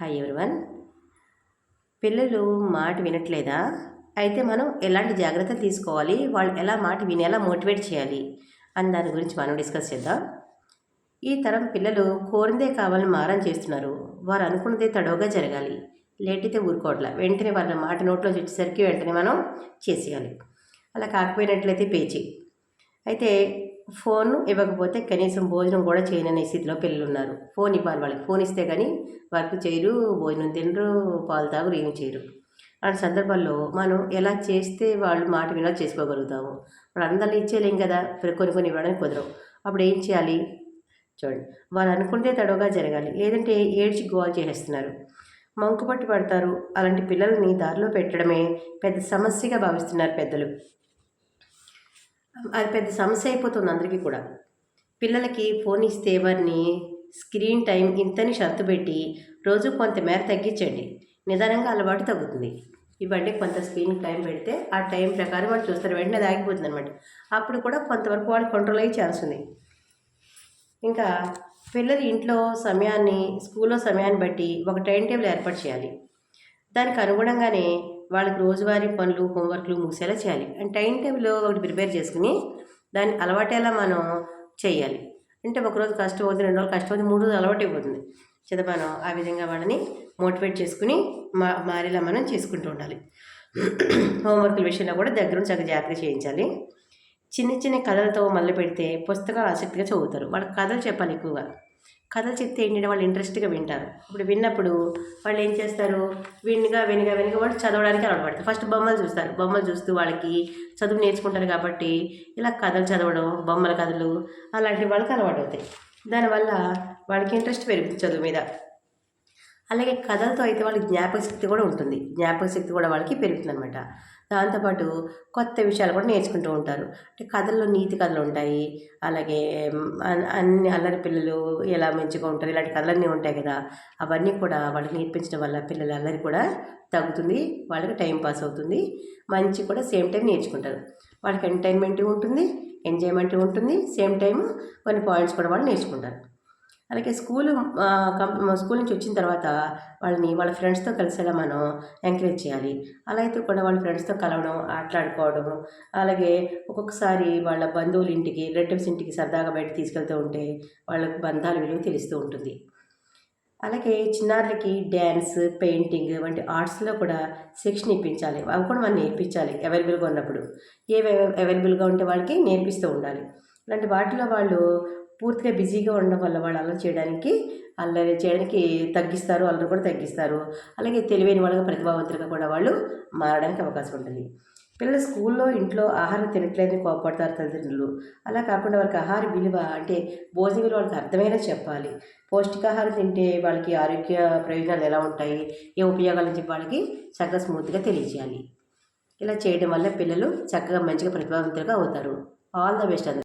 Hi everyone పిల్లలు మాట వినట్లేదా? అయితే మనం ఎలాంటి జాగ్రత్తలు తీసుకోవాలి? వాళ్ళు ఎలా మాట వినేలా మోటివేట్ చేయాలి? అని దాని గురించి మనం డిస్కస్ చేద్దాం. ఈ తరం పిల్లలు కోరిందే కావాలని మారం చేస్తున్నారు. వారు అనుకున్నదే తడవుగా జరగాలి. లేట్ అయితే ఊరుకోవట్ల. వెంటనే వాళ్ళ మాట నోట్లో వచ్చేసరికి వెంటనే మనం చేసేయాలి. అలా కాకపోయినట్లయితే పేచి. అయితే ఫోన్ ఇవ్వకపోతే కనీసం భోజనం కూడా చేయననే స్థితిలో పిల్లలు ఉన్నారు ఫోన్ ఇవ్వాలి వాళ్ళకి. ఫోన్ ఇస్తే కానీ వర్క్ చేయరు భోజనం తినరు పాలు తాగురు ఏమి చేయరు. అలాంటి సందర్భాల్లో మనం ఎలా చేస్తే వాళ్ళు మాట వినా చేసుకోగలుగుతాము? వాళ్ళు అందరినీ ఇచ్చేయలేం కదా? కొన్ని కొన్ని ఇవ్వడానికి కుదరవు. అప్పుడు ఏం చేయాలి? చూడండి. వాళ్ళు అనుకుంటే తడవగా జరగాలి. లేదంటే ఏడ్చి గోల్ చేసేస్తున్నారు. మంకుపట్టి పడతారు. అలాంటి పిల్లల్ని దారిలో పెట్టడమే పెద్ద సమస్యగా భావిస్తున్నారు పెద్దలు. అది పెద్ద సమస్య అయిపోతుంది అందరికీ కూడా. పిల్లలకి ఫోన్ ఇస్తే వారిని స్క్రీన్ టైం ఇంతని షరతు పెట్టి రోజు కొంతమేర తగ్గించండి. నిదానంగా అలవాటు తగ్గుతుంది. ఇవ్వండి కొంత స్క్రీన్ టైం పెడితే ఆ టైం ప్రకారం వాళ్ళు చూస్తారు. వెంటనే అది ఆగిపోతుంది అనమాట అప్పుడు కూడా కొంతవరకు వాళ్ళు కంట్రోల్ అయ్యి ఛాన్స్ ఉంది. ఇంకా పిల్లలు ఇంట్లో సమయాన్ని స్కూల్లో సమయాన్ని బట్టి ఒక టైం టేబుల్ ఏర్పాటు చేయాలి. దానికి అనుగుణంగానే వాళ్ళకి రోజువారీ పనులు హోంవర్క్లు ముగిసేలా చేయాలి. అండ్ టైం టేబుల్ ఒకటి ప్రిపేర్ చేసుకుని దాన్ని అలవాటేలా మనం చేయాలి. అంటే ఒకరోజు కష్టం అవుతుంది రెండు రోజులు కష్టం అవుతుంది మూడు రోజులు అలవాటు అయిపోతుంది. చేత మనం ఆ విధంగా వాళ్ళని మోటివేట్ చేసుకుని మా మారేలా మనం చేసుకుంటూ ఉండాలి. హోంవర్క్ల విషయంలో కూడా దగ్గర నుంచి చక్కగా జాగ్రత్త చేయించాలి. చిన్న చిన్న కథలతో మొదలు పెడితే పుస్తకాలు ఆసక్తిగా చదువుతారు. వాళ్ళకి కథలు చెప్పాలి ఎక్కువగా. కథలు చెప్తే ఏంటంటే వాళ్ళు ఇంట్రెస్ట్గా వింటారు. ఇప్పుడు విన్నప్పుడు వాళ్ళు ఏం చేస్తారు? వినిగా వినిగా వినిగా వాళ్ళు చదవడానికి అలవాటు ఫస్ట్ బొమ్మలు చూస్తారు. బొమ్మలు చూస్తూ వాళ్ళకి చదువు నేర్చుకుంటారు కాబట్టి ఇలా కథలు చదవడం బొమ్మల కథలు అలాంటి వాళ్ళకి అలవాటు అవుతాయి. దానివల్ల వాళ్ళకి ఇంట్రెస్ట్ పెరుగుతుంది చదువు మీద. అలాగే కథలతో అయితే వాళ్ళకి జ్ఞాపక శక్తి కూడా ఉంటుంది. జ్ఞాపక శక్తి కూడా వాళ్ళకి పెరుగుతుంది అనమాట దాంతోపాటు కొత్త విషయాలు కూడా నేర్చుకుంటూ ఉంటారు. అంటే కథల్లో నీతి కథలు ఉంటాయి. అలాగే అన్ని అల్లరి పిల్లలు ఎలా మంచిగా ఉంటారు ఇలాంటి కథలన్నీ ఉంటాయి కదా. అవన్నీ కూడా వాళ్ళకి నేర్పించడం వల్ల పిల్లల అల్లరి కూడా తగ్గుతుంది. వాళ్ళకి టైం పాస్ అవుతుంది. మంచి కూడా సేమ్ టైం నేర్చుకుంటారు. వాళ్ళకి ఎంటర్టైన్మెంట్ ఉంటుంది ఎంజాయ్మెంట్ ఉంటుంది. సేమ్ టైం కొన్ని పాయింట్స్ కూడా వాళ్ళు నేర్చుకుంటారు. అలాగే స్కూలు స్కూల్ నుంచి వచ్చిన తర్వాత వాళ్ళని వాళ్ళ ఫ్రెండ్స్తో కలిసేలా మనం ఎంకరేజ్ చేయాలి. అలా అయితే కూడా వాళ్ళ ఫ్రెండ్స్తో కలవడం ఆటలాడుకోవడం అలాగే ఒక్కొక్కసారి వాళ్ళ బంధువుల ఇంటికి రిలేటివ్స్ ఇంటికి సరదాగా బయట తీసుకెళ్తూ ఉంటే వాళ్ళకు బంధాల విలువ తెలుస్తూ ఉంటుంది. అలాగే చిన్నారులకి డ్యాన్స్ పెయింటింగ్ వంటి ఆర్ట్స్లో కూడా శిక్షణ ఇప్పించాలి. అవి కూడా మనం నేర్పించాలి అవైలబుల్గా ఉన్నప్పుడు. ఏవి అవైలబుల్గా ఉంటే వాళ్ళకి నేర్పిస్తూ ఉండాలి. ఇలాంటి వాటిలో వాళ్ళు పూర్తిగా బిజీగా ఉండడం వల్ల వాళ్ళు అల్లరి చేయడానికి అల్లరి చేయడానికి తగ్గిస్తారు అల్లరి కూడా తగ్గిస్తారు. అలాగే తెలివైన వాళ్ళగా ప్రతిభావంతులుగా కూడా వాళ్ళు మారడానికి అవకాశం ఉంటుంది. పిల్లలు స్కూల్లో ఇంట్లో ఆహారం తినట్లేదని కోపడతారు తల్లిదండ్రులు. అలా కాకుండా వాళ్ళకి ఆహార విలువ అంటే భోజన విలువ వాళ్ళకి అర్థమైనా చెప్పాలి. పౌష్టికాహారం తింటే వాళ్ళకి ఆరోగ్య ప్రయోజనాలు ఎలా ఉంటాయి? ఏ ఉపయోగాలు చెప్పి వాళ్ళకి చక్కగా స్మూత్గా తెలియజేయాలి. ఇలా చేయడం వల్ల పిల్లలు చక్కగా మంచిగా ప్రతిభావంతులుగా అవుతారు. All the best